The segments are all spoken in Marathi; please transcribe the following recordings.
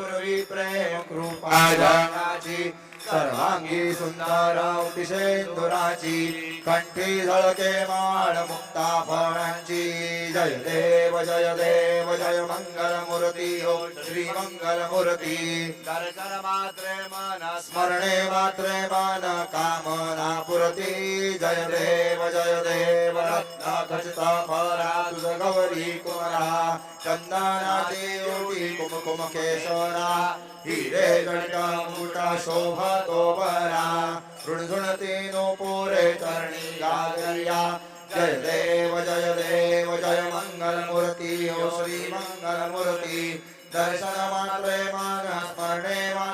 पूर्वी प्रेम कृपा जगाची सर्वांगी सुंदर अतिशेंदुराची कंठी झळके माळ मुक्ता फळांची. जय देव जय देव जय मंगल मूर्ती हो श्री मंगल मूर्ती दर्शन मात्रे मन स्मरणे मात्रे मन कामना पुरती. जय देव जय देव रत्न खचिता तुझ गौरी कुमरा चंदनाची ओटी कुमकुम केशोरा हिरे गणका मुटा शोभतो बरा ऋणझुणती नो पोरे चरणी गागरिया जय देव जय देव जय मंगल मूर्ती हो श्री मंगल मूर्ती दर्शन मात्रे मन स्मरणे मात्रे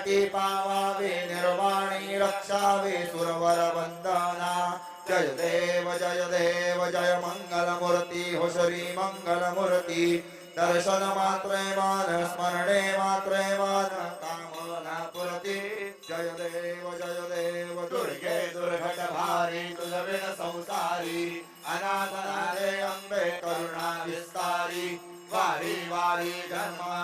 संकटी पावावे निर्वाणी रक्षावे सुरवर वंदना जय देव जय देव जय मंगल मूर्ती हो श्री मंगल दर्शन मात्रे मान स्मरणे मात्रे मान कामना पुरती जय देव जय देव दुर्गे दुर्घट भारी तुझ बिन संसारी। अनाथनारे अंबे करुणा विस्तारी। वारी वारी जन्मा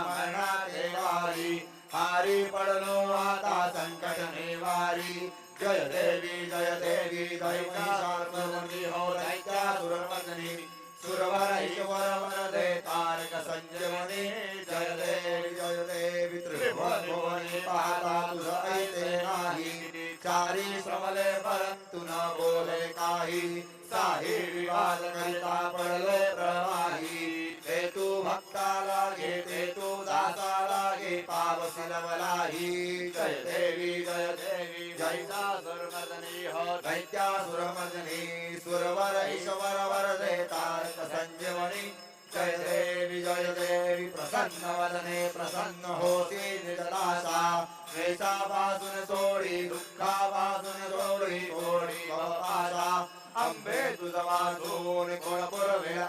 पडलो सङ्कटनिवारी जय देवी जय देवी जय महिषासुरमर्दी हो दैत्या सुरमर्दिनी सुरवर ईश्वर वरदे तारक संजीवनी जय देवी जय देवी त्रिभुवन भुवनी पाहता तुझ ऐसे नाही। चारी श्रमले परंतु न बोले काही। साही विवाद करिता पडले प्रवाही। ते तू भक्ताला घे तू पावसी जय देवी जय देवी जय सुरमर्दनी हो दैत्या सुरमर्दिनी सुरवर ईश्वर वरदे तारक संजीवनी जय देवी जय देवी प्रसन्न वदने प्रसन्न होती निजदासा द्वेषापासून सोडी दुःखापासून सोडी सोडी भवपाशा अंबे तुझवा वाचून कोणपुर पुरवेळ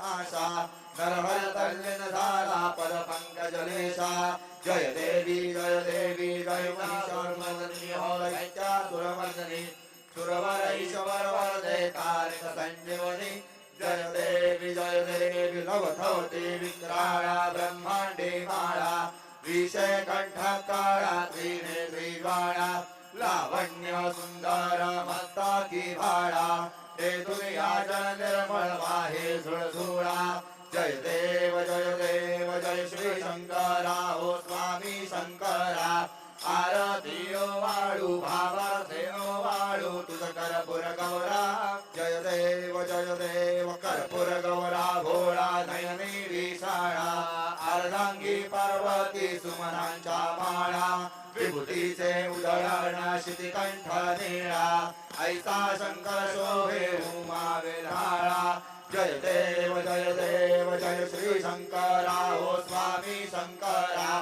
शंकरा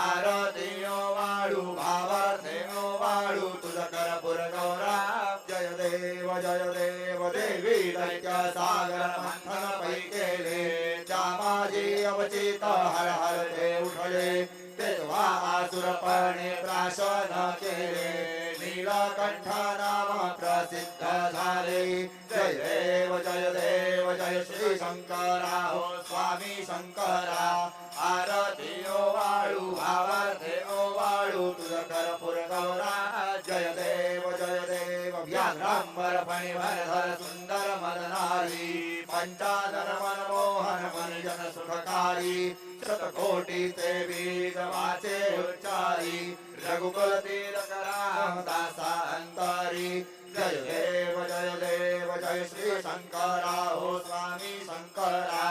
आरतीयो वाळू भावार्थेयो वाळू तुझ करपुर गौरा जय देव जय देव देवी दैत्य सागर मंथन पै केले त्या अवचित हर हर ते उठले तेव्हा आसुरपणे प्राशन केले नीलकंठ नाम प्रसिद्ध झाले जय देव जय देव जय श्री शंकरा हो स्वामी शंकरा आरती ओ वाळू भावार्थे ओ वाळू तुझ कर्पूर गौरा जय देव जय देव व्याघ्रांबर फणीभर धर सुंदर मदनारी पंचादर मनमोहन मनजन सुखकारी शतकोटीचे बीज वाचे उच्चारी रघुकुल तीरथ राम दासा अंतरी जय देव जय देव जय श्री शंकरा हो स्वामी शंकरा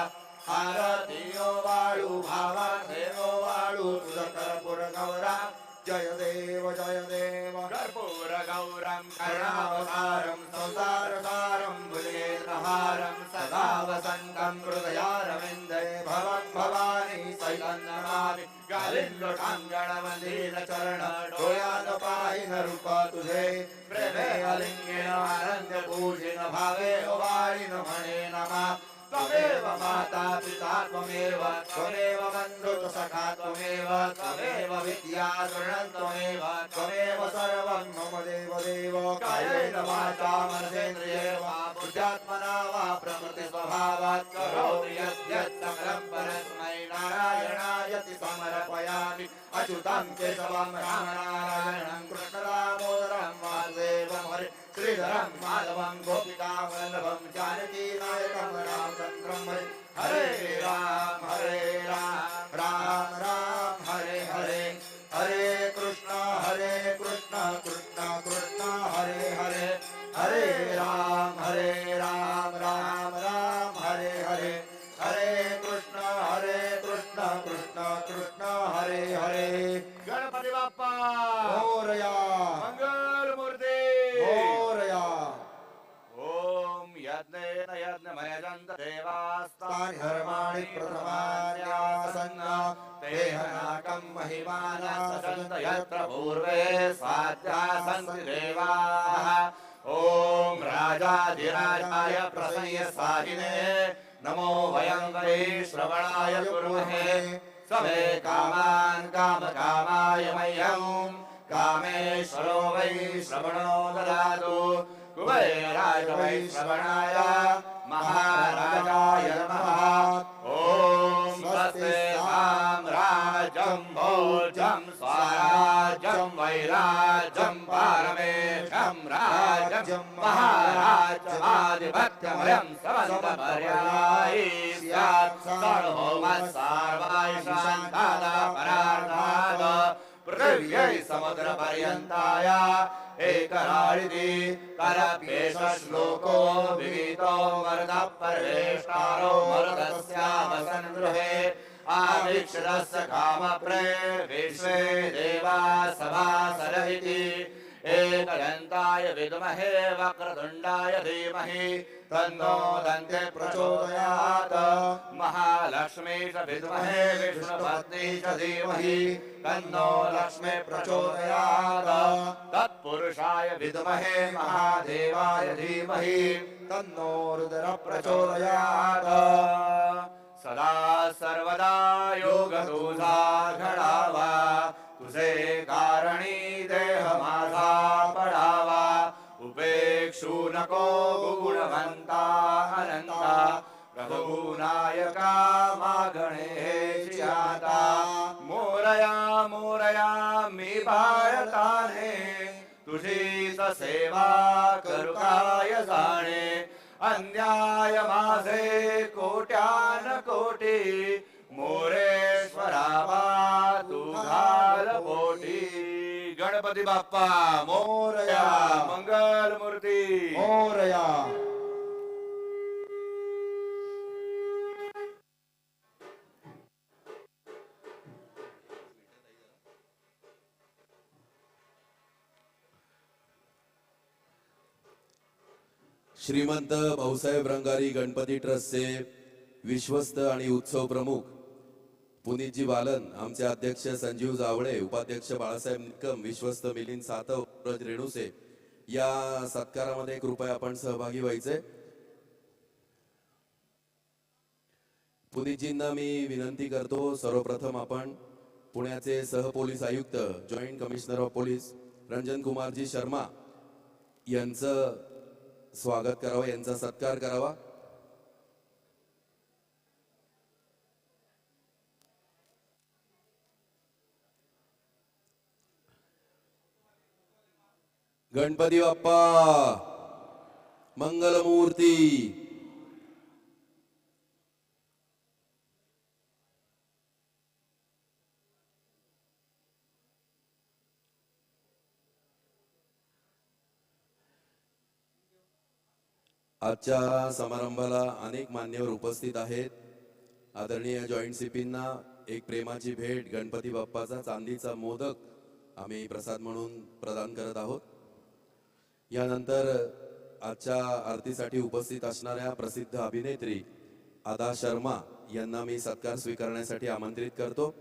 आरती ओ वाळू भावार्थे ओ वाळू कर्पूर गौरा। जय देव जय देव। कर्पूर गौरम करुणावतारं संसारसारं भुजगेन्द्रहारं सदा वसन्तं हृदयारविन्दे भवं भवानी सैतं नमामि गालिल्लोटाङ्गणमलिन चरण डोळ्यात पाहिन रूप तुझे। प्रेमे अलिंगेन आनंद पूजिन भावे ओवाळीन म्हणे नमा। त्वमेव माता पिता त्वमेव त्वमेव बन्धुः सखा त्वमेव त्वमेव विद्या शरणं त्वमेव त्वमेव सर्वं मम देव देव। कायेन वाचा मनसेन्द्रियेण वा बुद्ध्यात्मना वा प्रकृति स्वभावात् करोमि यद्यत् सकलं परस्मै नारायणायति समर्पयामि अच्युतं केशवं रामनारायणं कृष्णराम श्रीधरं माधवं गोपिकावल्लभं जानकीनायकं रामचन्द्रं हरे हरे राम हरे राम। देवास्तानि धर्माणि प्रथमान्यासन्न देहनाकं महिमाना ससन्त यत्र पूर्वे साध्या सन्ति देवाः। ॐ राजाधिराजाय प्रसह्य साहिने नमो वयं वै श्रवणाय कुर्महे। समे कामान् कामकामाय मह्यं कामेश्वरो वै श्रवणो ददातु। कुबेराय वै श्रवणाय महाराजाय नमः। ॐ स्वस्ति साम्राज्यं भोजं स्वराज्यं वैराज्यं पारमेशं राज्यं महाराज्यमाधिपत्यमयं समन्तपर्यायी स्यात् सर्वोमः सर्वायुषान्तादा परार्थाद पृथिव्यै समुद्रपर्यन्ताय एकराळिति करप्येष श्लोको विहितो वरदः परमेष्टारो मरुदस्यावसन् गृहे कामप्रे विश्वे देवा सभासर इति एकदन्ताय विद्महे वक्रतुण्डाय धीमहि तन्नो दन्ते प्रचोदयात्। महालक्ष्मी च विद्महे विष्णुपत्नी च धीमहि तन्नो लक्ष्मी प्रचोदयात्। तत्पुरुषाय विद्महे महादेवाय धीमहि तन्नो रुद्र प्रचोदयात्। सदा सर्वदा योग तुझा घडावा तुझे कारणी देह माझा पडावा उपेक्षू नको गुणवंता अनंता. प्रभू नायका मागणे हेची आता. मोरया मोरया मी बाळताने तुझी सेवा करू काय जाणे? अन्याय माझे कोट्यान कोटी. मोरेश्वरामा घाल गणपती बाप्पा मोरया मंगल मूर्ती। मोरया। श्रीमंत भाऊसाहेब रंगारी गणपती ट्रस्टचे विश्वस्त आणि उत्सव प्रमुख पुनीतजी बालन आमचे अध्यक्ष संजीव जावळे उपाध्यक्ष बाळासाहेब निकम विश्वस्त मिलिंद सातव सूरज रेणुसे या सत्कारामध्ये कृपया आपण सहभागी व्हायचे. पुनीतजींना मी विनंती करतो सर्वप्रथम आपण पुण्याचे सहपोलीस आयुक्त joint commissioner of police Ranjan Kumarji Sharma यांचं स्वागत करावं यांचा सत्कार करावा. गणपती बाप्पा मंगलमूर्ती आजच्या समारंभाला अनेक मान्यवर उपस्थित आहेत. आदरणीय जॉईंट सीपींना एक प्रेमाची भेट गणपती बाप्पाचा चांदीचा मोदक आम्ही प्रसाद म्हणून प्रदान करत आहोत. यानंतर आजच्या आरतीसाठी उपस्थित असणाऱ्या प्रसिद्ध अभिनेत्री आदा शर्मा यांना मी सत्कार स्वीकारण्यासाठी आमंत्रित करतो.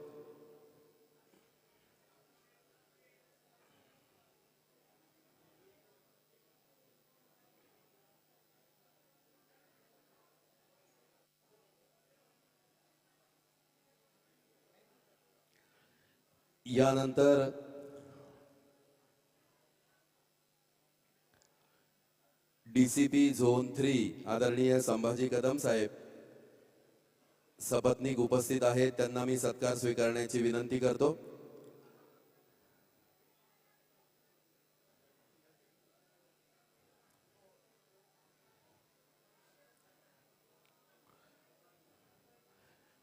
यानंतर डीसीपी झोन थ्री आदरणीय संभाजी कदम साहेब. सपत्नीक उपस्थित आहेत त्यांना मी सत्कार स्वीकारण्याची विनंती करतो.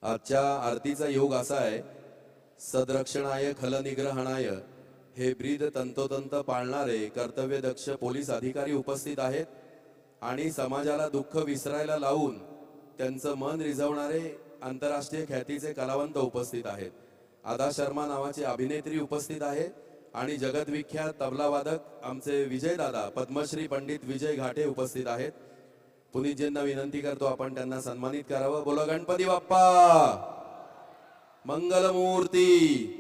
आजच्या आरतीचा योग असा आहे सदरक्षणाय खलनिग्रहणाय हे ब्रीद तंतोतंत पाळणारे कर्तव्यदक्ष पोलीस अधिकारी उपस्थित आहेत. आणि समाजाला दुःख विसरायला लावून त्यांचं मन रिझवणारे आंतरराष्ट्रीय ख्यातीचे कलावंत उपस्थित आहेत. आदा शर्मा नावाची अभिनेत्री उपस्थित आहे आणि जगदविख्यात तबलावादक आमचे विजयदादा पद्मश्री पंडित विजय घाटे उपस्थित आहेत. पुनीतजींना विनंती करतो आपण त्यांना सन्मानित करावं. बोला गणपती बाप्पा! मंगलमूर्ती!